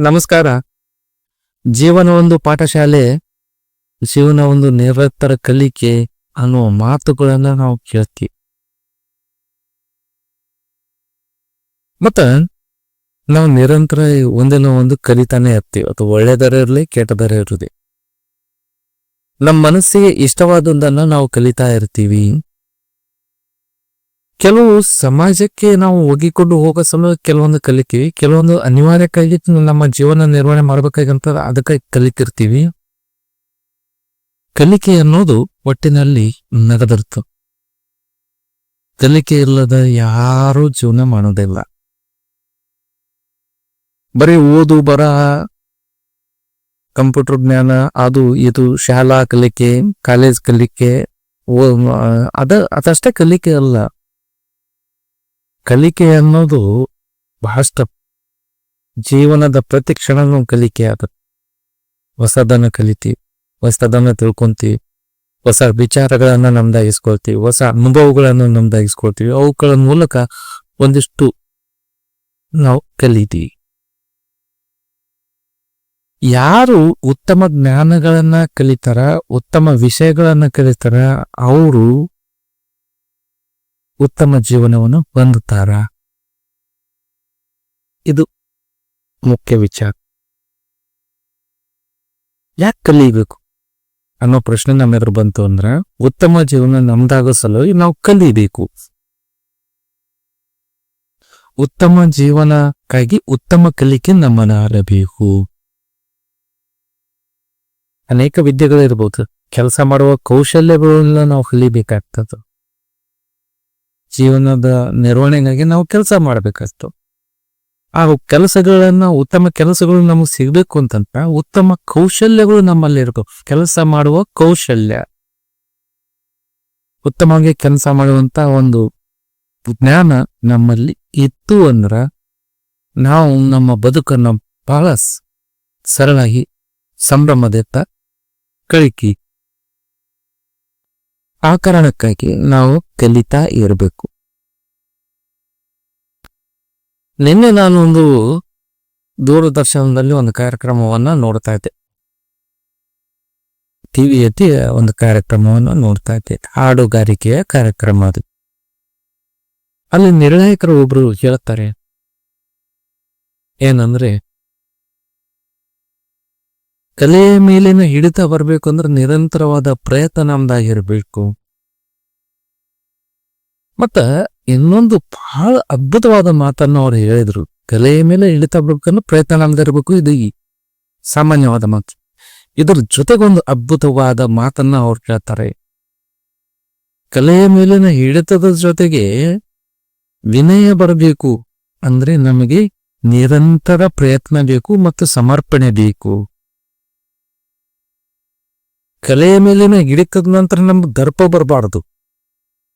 ನಮಸ್ಕಾರ. ಜೀವನ ಒಂದು ಪಾಠಶಾಲೆ, ಜೀವನ ಒಂದು ನಿರಂತರ ಕಲಿಕೆ ಅನ್ನುವ ಮಾತುಗಳನ್ನ ನಾವು ಕೇಳ್ತೀವಿ. ಮತ್ತ ನಾವು ನಿರಂತರ ಒಂದಿನ ಒಂದು ಕಲಿತಾನೆ ಇರ್ತೀವಿ. ಅಥವಾ ಒಳ್ಳೆದರ ಇರಲಿ, ಕೆಟ್ಟದರ ಇರಲಿ ನಮ್ಮ ಮನಸ್ಸಿಗೆ ಇಷ್ಟವಾದದ್ದನ್ನ ನಾವು ಕಲಿತಾ ಇರ್ತೀವಿ. ಕೆಲವು ಸಮಾಜಕ್ಕೆ ನಾವು ಒಗ್ಗಿಕೊಂಡು ಹೋಗೋ ಸಮಯ ಕೆಲವೊಂದು ಕಲಿತೀವಿ ಕೆಲವೊಂದು ಅನಿವಾರ್ಯಕ್ಕಾಗಿ ನಮ್ಮ ಜೀವನ ನಿರ್ವಹಣೆ ಮಾಡ್ಬೇಕಾಗಂತ ಅದಕ್ಕೆ ಕಲಿತಿರ್ತೀವಿ. ಕಲಿಕೆ ಅನ್ನೋದು ಒಟ್ಟಿನಲ್ಲಿ ನಡೆದಿರ್ತು ಕಲಿಕೆ ಇಲ್ಲದ ಯಾರೂ ಜೀವನ ಮಾಡೋದಿಲ್ಲ. ಬರೀ ಓದು, ಬರ, ಕಂಪ್ಯೂಟರ್ ಜ್ಞಾನ, ಅದು, ಇದು, ಶಾಲಾ ಕಲಿಕೆ, ಕಾಲೇಜ್ ಕಲಿಕೆ ಅದ, ಅದಷ್ಟೇ ಕಲಿಕೆ ಅಲ್ಲ. ಕಲಿಕೆ ಅನ್ನೋದು ಬಹಳಷ್ಟು ಜೀವನದ ಪ್ರತಿ ಕ್ಷಣನೂ ಕಲಿಕೆ ಆದ ಹೊಸದನ್ನು ಕಲಿತೀವಿ, ಹೊಸದನ್ನು ತಿಳ್ಕೊಂತೀವಿ, ಹೊಸ ವಿಚಾರಗಳನ್ನ ನಮ್ದಾಗಿಸ್ಕೊಳ್ತೀವಿ, ಹೊಸ ಅನುಭವಗಳನ್ನು ನಮ್ದಾಗಿಸ್ಕೊಳ್ತೀವಿ, ಅವುಗಳ ಮೂಲಕ ಒಂದಿಷ್ಟು ನಾವು ಕಲಿತೀವಿ. ಯಾರು ಉತ್ತಮ ಜ್ಞಾನಗಳನ್ನ ಕಲಿತಾರ, ಉತ್ತಮ ವಿಷಯಗಳನ್ನ ಕಲಿತಾರ, ಅವರು ಉತ್ತಮ ಜೀವನವನ್ನು ಹೊಂದುತ್ತಾರ? ಇದು ಮುಖ್ಯ ವಿಚಾರ. ಯಾಕೆ ಕಲಿಬೇಕು? ಅನ್ನೋ ಪ್ರಶ್ನೆ ನಮ್ಮ ಎದುರು ಬಂತು ಅಂದ್ರ ಉತ್ತಮ ಜೀವನ ನಮ್ದಾಗೋ ಸಲುವಾಗಿ ನಾವು ಕಲಿಬೇಕು. ಉತ್ತಮ ಜೀವನಕ್ಕಾಗಿ ಉತ್ತಮ ಕಲಿಕೆ ನಮ್ಮನ್ನ ಅರಬೇಕು ಅನೇಕ ವಿದ್ಯೆಗಳಿರ್ಬೋದು. ಕೆಲಸ ಮಾಡುವ ಕೌಶಲ್ಯಗಳನ್ನ ನಾವು ಕಲಿಬೇಕಾಗ್ತದ. ಜೀವನದ ನಿರ್ವಹಣೆಗಾಗಿ ನಾವು ಕೆಲಸ ಮಾಡಬೇಕಾಗ್ತು ಆ ಕೆಲಸಗಳನ್ನ, ಉತ್ತಮ ಕೆಲಸಗಳು ನಮಗೆ ಸಿಗಬೇಕು ಅಂತಂತ ಉತ್ತಮ ಕೌಶಲ್ಯಗಳು ನಮ್ಮಲ್ಲಿ ಇರಬೇಕು. ಕೆಲಸ ಮಾಡುವ ಕೌಶಲ್ಯ. ಉತ್ತಮವಾಗಿ ಕೆಲಸ ಮಾಡುವಂತ ಒಂದು ಜ್ಞಾನ ನಮ್ಮಲ್ಲಿ ಇತ್ತು ಅಂದ್ರ ನಾವು ನಮ್ಮ ಬದುಕನ್ನು ಬಹಳ ಸರಳಾಗಿ ಸಂಭ್ರಮದಿಂದ ಕಳಿಕಿ ಆ ಕಾರಣಕ್ಕಾಗಿ ನಾವು ಕಲಿತಾ ಇರಬೇಕು. ನಿನ್ನೆ ನಾನೊಂದು ದೂರದರ್ಶನದಲ್ಲಿ ಒಂದು ಕಾರ್ಯಕ್ರಮವನ್ನ ನೋಡ್ತಾ ಇದ್ದೆ. ಟಿವಿಯಲ್ಲಿ ಒಂದು ಕಾರ್ಯಕ್ರಮವನ್ನು ನೋಡ್ತಾ ಇದ್ದೆ. ಹಾಡುಗಾರಿಕೆಯ ಕಾರ್ಯಕ್ರಮ ಅದು. ಅಲ್ಲಿ ನಿರ್ಣಾಯಕರು ಒಬ್ರು ಹೇಳ್ತಾರೆ, ಏನಂದ್ರೆ ಕಲೆಯ ಮೇಲಿನ ಹಿಡಿತ ಬರಬೇಕು ಅಂದ್ರೆ ನಿರಂತರವಾದ ಪ್ರಯತ್ನ ನಮ್ದಾಗಿರ್ಬೇಕು. ಮತ್ತ ಇನ್ನೊಂದು ಬಹಳ ಅದ್ಭುತವಾದ ಮಾತನ್ನ ಅವ್ರು ಹೇಳಿದ್ರು. ಕಲೆಯ ಮೇಲೆ ಹಿಡಿತ ಬರ್ಬೇಕಂದ್ರೆ ಪ್ರಯತ್ನ ನಮ್ದಿರ್ಬೇಕು. ಇದು ಸಾಮಾನ್ಯವಾದ ಮಾತು. ಇದರ ಜೊತೆಗೊಂದು ಅದ್ಭುತವಾದ ಮಾತನ್ನ ಅವ್ರು ಹೇಳ್ತಾರೆ ಕಲೆಯ ಮೇಲಿನ ಹಿಡಿತದ ಜೊತೆಗೆ ವಿನಯ ಬರಬೇಕು ಅಂದ್ರೆ ನಮಗೆ ನಿರಂತರ ಪ್ರಯತ್ನ ಬೇಕು ಮತ್ತು ಸಮರ್ಪಣೆ ಬೇಕು. ಕಲೆಯ ಮೇಲಿನ ಹಿಡಿತದ ನಂತರ ನಮ್ಗೆ ದರ್ಪ ಬರಬಾರದು.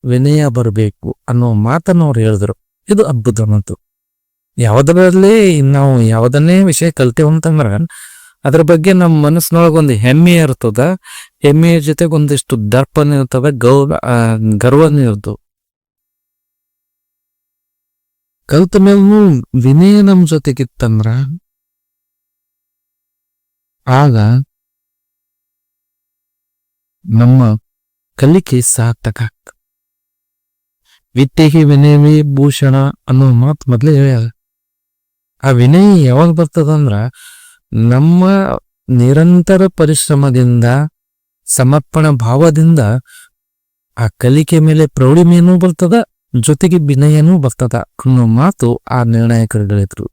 ವಿನಯ ಬರಬೇಕು ಅನ್ನೋ ಮಾತನ್ನು ಅವ್ರು ಹೇಳಿದ್ರು. ಇದು ಅದ್ಭುತ ಮಾತು ಯಾವುದರಲ್ಲಿ ನಾವು ಯಾವುದನ್ನೇ ವಿಷಯ ಕಲ್ತೇವೆ ಅಂತಂದ್ರೆ ಅದ್ರ ಬಗ್ಗೆ ನಮ್ಮ ಮನಸ್ಸಿನೊಳಗೆ ಒಂದು ಹೆಮ್ಮೆ ಇರ್ತದ. ಹೆಮ್ಮೆಯ ಜೊತೆಗೆ ಒಂದಿಷ್ಟು ದರ್ಪನ ಇರ್ತದ ಗೌರ ಆ, ಗರ್ವನೂ ಇರ್ತದ. ಕಲ್ತ ಮೇಲೂ ವಿನಯ ನಮ್ಮ ಜೊತೆಗಿತ್ತಂದ್ರ ಆಗ ನಮ್ಮ ಕಲಿಕೆ ಸಾರ್ಥಕ. ವಿತ್ತೇಹಿ ವಿನಯವೇ ಭೂಷಣ ಅನ್ನೋ ಮಾತು ಮೊದಲೇ ಹೇಳ್ಯಾರ. ಆ ವಿನಯ ಯಾವಾಗ ಬರ್ತದಂದ್ರ ನಮ್ಮ ನಿರಂತರ ಪರಿಶ್ರಮದಿಂದ, ಸಮರ್ಪಣ ಭಾವದಿಂದ ಆ ಕಲಿಕೆ ಮೇಲೆ ಪ್ರೌಢಿಮೆಯೂ ಬರ್ತದ, ಜೊತೆಗೆ ವಿನಯನೂ ಬರ್ತದ ಅನ್ನೋ ಮಾತು ಆ ನಿರ್ಣಾಯಕರು ಹೇಳಿದ್ರು.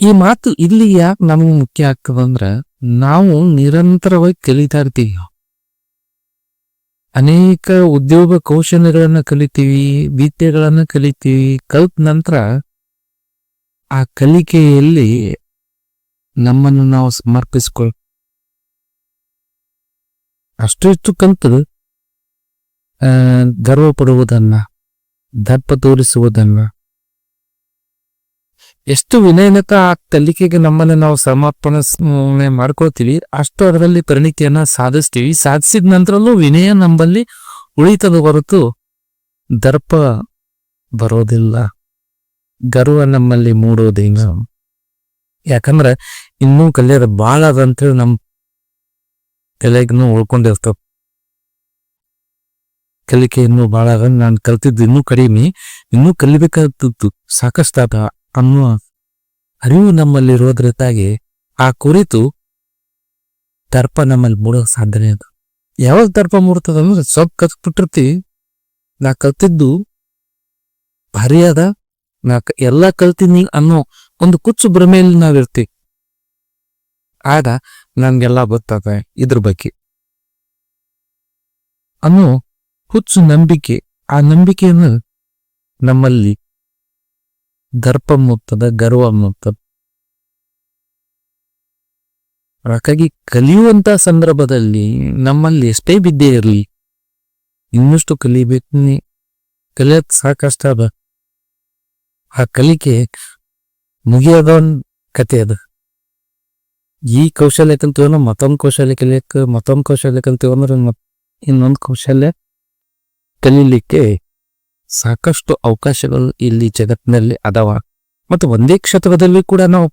ಈ ಮಾತು ಇಲ್ಲಿ ಯಾಕೆ ನಮಗೆ ಮುಖ್ಯ ಆಗ್ತದಂದ್ರ ನಾವು ನಿರಂತರವಾಗಿ ಕಲಿತಾ ಇರ್ತೀವಿ. ಅನೇಕ ಉದ್ಯೋಗ ಕೌಶಲ್ಯಗಳನ್ನ ಕಲಿತೀವಿ, ವಿದ್ಯೆಗಳನ್ನ ಕಲಿತೀವಿ. ಕಲ್ತ ನಂತರ ಆ ಕಲಿಕೆಯಲ್ಲಿ ನಮ್ಮನ್ನು ನಾವು ಸಮರ್ಪಿಸ್ಕೊಳ್, ಅಷ್ಟಿಷ್ಟು ಕಲ್ತು ಗರ್ವ ಪಡುವುದನ್ನ ದರ್ಪ ತೋರಿಸುವುದನ್ನ ಎಷ್ಟು ವಿನಯನಕ ಆ ಕಲಿಕೆಗೆ ನಮ್ಮನ್ನು ನಾವು ಸಮರ್ಪಣೆ ಮಾಡ್ಕೋತೀವಿ ಅಷ್ಟು ಅದರಲ್ಲಿ ಪರಿಣಿತಿಯನ್ನ ಸಾಧಿಸ್ತೀವಿ. ಸಾಧಿಸಿದ ನಂತರಲ್ಲೂ ವಿನಯ ನಮ್ಮಲ್ಲಿ ಉಳಿತದ ಹೊರತು ದರ್ಪ ಬರೋದಿಲ್ಲ. ಗರ್ವ ನಮ್ಮಲ್ಲಿ ಮೂಡೋದಿಲ್ಲ ಯಾಕಂದ್ರ ಇನ್ನೂ ಕಲಿಯೋದು ಭಾಳ ಅದಂತೇಳಿ ನಮ್ಮ ನಮ್ ತಲೆಗೂ ಉಳ್ಕೊಂಡಿರ್ತಾವ. ಕಲಿಕೆ ಇನ್ನೂ ಭಾಳ ನಾನು ಕಲ್ತಿದ್ದು ಇನ್ನೂ ಕಡಿಮೆ. ಇನ್ನೂ ಕಲಿಬೇಕಾದದ್ದು ಸಾಕಷ್ಟು ಅದ ಅನ್ನುವ ಅರಿವು ನಮ್ಮಲ್ಲಿ ಇರೋದ್ರಿಂದಾಗಿ ಆ ಕುರಿತು ದರ್ಪ ನಮ್ಮಲ್ಲಿ ಮೂಡೋ ಸಾಧನೆ ಅದು. ಯಾವಾಗ ದರ್ಪ ಮೂಡ್ತದ ಅಂದ್ರೆ ಸ್ವಲ್ಪ ಕಲ್ತ್ಬಿಟ್ಟಿರ್ತಿ ನಾ ಕಲ್ತಿದ್ದು ಭಾರಿ ಅದ. ನಾ ಎಲ್ಲ ಕಲ್ತೀನಿ ಅನ್ನೋ ಒಂದು ಕುಚ್ಚು ಭ್ರಮೆಯಲ್ಲಿ ನಾವಿರ್ತೀವಿ. ಆಗ ನನ್ಗೆಲ್ಲ ಗೊತ್ತಾಗ ಇದ್ರ ಬಗ್ಗೆ. ಅನ್ನೋ ಹುಚ್ಚು ನಂಬಿಕೆ, ಆ ನಂಬಿಕೆಯನ್ನು ನಮ್ಮಲ್ಲಿ ದರ್ಪ ಮುತ್ತದ ಗರ್ವ ಮುತ್ತದ ಹಾಗಾಗಿ ಕಲಿಯುವಂತ ಸಂದರ್ಭದಲ್ಲಿ ನಮ್ಮಲ್ಲಿ ಎಷ್ಟೇ ಬಿದ್ದೆ ಇರಲಿ, ಇನ್ನಷ್ಟು ಕಲಿಬೇಕು ಕಲಿಯೋದ್ ಸಾಕಷ್ಟ ಅದ. ಆ ಕಲಿಕೆ ಮುಗಿಯೋದ ಒಂದ್ ಕತೆ ಅದ. ಈ ಕೌಶಲ್ಯ ಕಲ್ತೀವನ ಮತ್ತೊಂದ್ ಕೌಶಲ್ಯ ಕಲಿಯಕ್, ಮತ್ತೊಂದ್ ಕೌಶಲ್ಯ ಕಲ್ತೀವಂದ್ರ ಇನ್ನೊಂದ್ ಕೌಶಲ್ಯ ಕಲೀಲಿಕ್ಕೆ ಸಾಕಷ್ಟು ಅವಕಾಶಗಳು ಇಲ್ಲಿ ಜಗತ್ತಿನಲ್ಲಿ ಅದಾವ. ಮತ್ತು ಒಂದೇ ಕ್ಷೇತ್ರದಲ್ಲಿ ಕೂಡ ನಾವು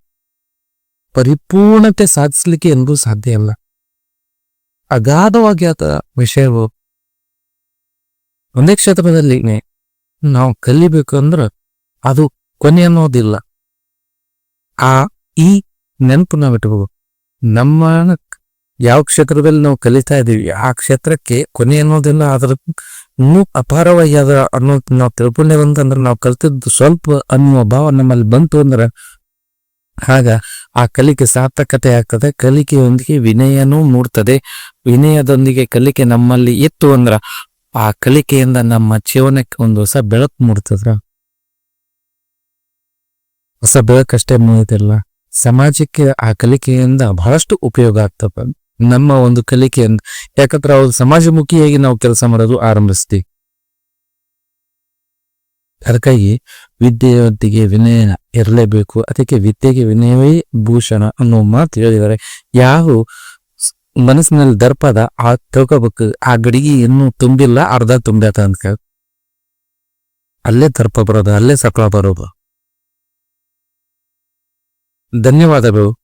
ಪರಿಪೂರ್ಣತೆ ಸಾಧಿಸಲಿಕ್ಕೆ ಎಂದೂ ಸಾಧ್ಯ ಇಲ್ಲ. ಅಗಾಧವಾಗಿ ಆದ ವಿಷಯವು ಒಂದೇ ಕ್ಷೇತ್ರದಲ್ಲಿ ನಾವು ಕಲಿಬೇಕು ಅಂದ್ರೆ ಅದು ಕೊನೆ ಅನ್ನೋದಿಲ್ಲ. ಆ ಈ ನೆನಪು ನಾವು ಇಟ್ಬೋದು ನಮ್ಮ ಯಾವ ಕ್ಷೇತ್ರದಲ್ಲಿ ನಾವು ಕಲಿತಾ ಇದ್ದೀವಿ ಆ ಕ್ಷೇತ್ರಕ್ಕೆ ಕೊನೆ ಅನ್ನೋದಿಲ್ಲ ಅದ್ರ ಇನ್ನೂ ಅಪಾರವಾಗಿ ಅದ ಅನ್ನೋದು ನಾವು ತಿಳ್ಕೊಂಡೇವ ನಾವು ಕಲ್ತಿದ್ದು ಸ್ವಲ್ಪ ಅನ್ನುವ ಭಾವ ನಮ್ಮಲ್ಲಿ ಬಂತು ಅಂದ್ರೆ ಆಗ ಆ ಕಲಿಕೆ ಸಾರ್ಥಕತೆ ಆಗ್ತದೆ. ಕಲಿಕೆಯೊಂದಿಗೆ ವಿನಯನೂ ಮೂಡ್ತದೆ. ವಿನಯದೊಂದಿಗೆ ಕಲಿಕೆ ನಮ್ಮಲ್ಲಿ ಇತ್ತು ಅಂದ್ರ ಆ ಕಲಿಕೆಯಿಂದ ನಮ್ಮ ಜೀವನಕ್ಕೆ ಒಂದು ಹೊಸ ಬೆಳಕು ಮೂಡ್ತದ್ರ. ಹೊಸ ಬೆಳಕಷ್ಟೇ ಮೂಡಿದಿಲ್ಲ ಸಮಾಜಕ್ಕೆ ಆ ಕಲಿಕೆಯಿಂದ ಬಹಳಷ್ಟು ಉಪಯೋಗ ಆಗ್ತದೆ. ನಮ್ಮ ಒಂದು ಕಲಿಕೆಯನ್ನು. ಯಾಕಂದ್ರೆ ಅವ್ರು ಸಮಾಜಮುಖಿಯಾಗಿ ನಾವು ಕೆಲಸ ಮಾಡೋದು ಆರಂಭಿಸ್ತೀವಿ. ಅದಕ್ಕಾಗಿ ವಿದ್ಯೆಯೊಂದಿಗೆ ವಿನಯ ಇರಲೇಬೇಕು. ಅದಕ್ಕೆ ವಿದ್ಯೆಗೆ ವಿನಯವೇ ಭೂಷಣ ಅನ್ನೋ ಮಾತು ಹೇಳಿದರೆ ಯಾವ ಮನಸ್ಸಿನಲ್ಲಿ ದರ್ಪದ ಆ ತಗೋಬೇಕು ಆ ಗಡಿಗೆ ಇನ್ನೂ ತುಂಬಿಲ್ಲ, ಅರ್ಧ ತುಂಬ್ಯಾತ ಅಂತ ಅಲ್ಲೇ ದರ್ಪ ಬರೋದು, ಅಲ್ಲೇ ಸಕಲ ಬರೋದು. ಧನ್ಯವಾದಗಳು.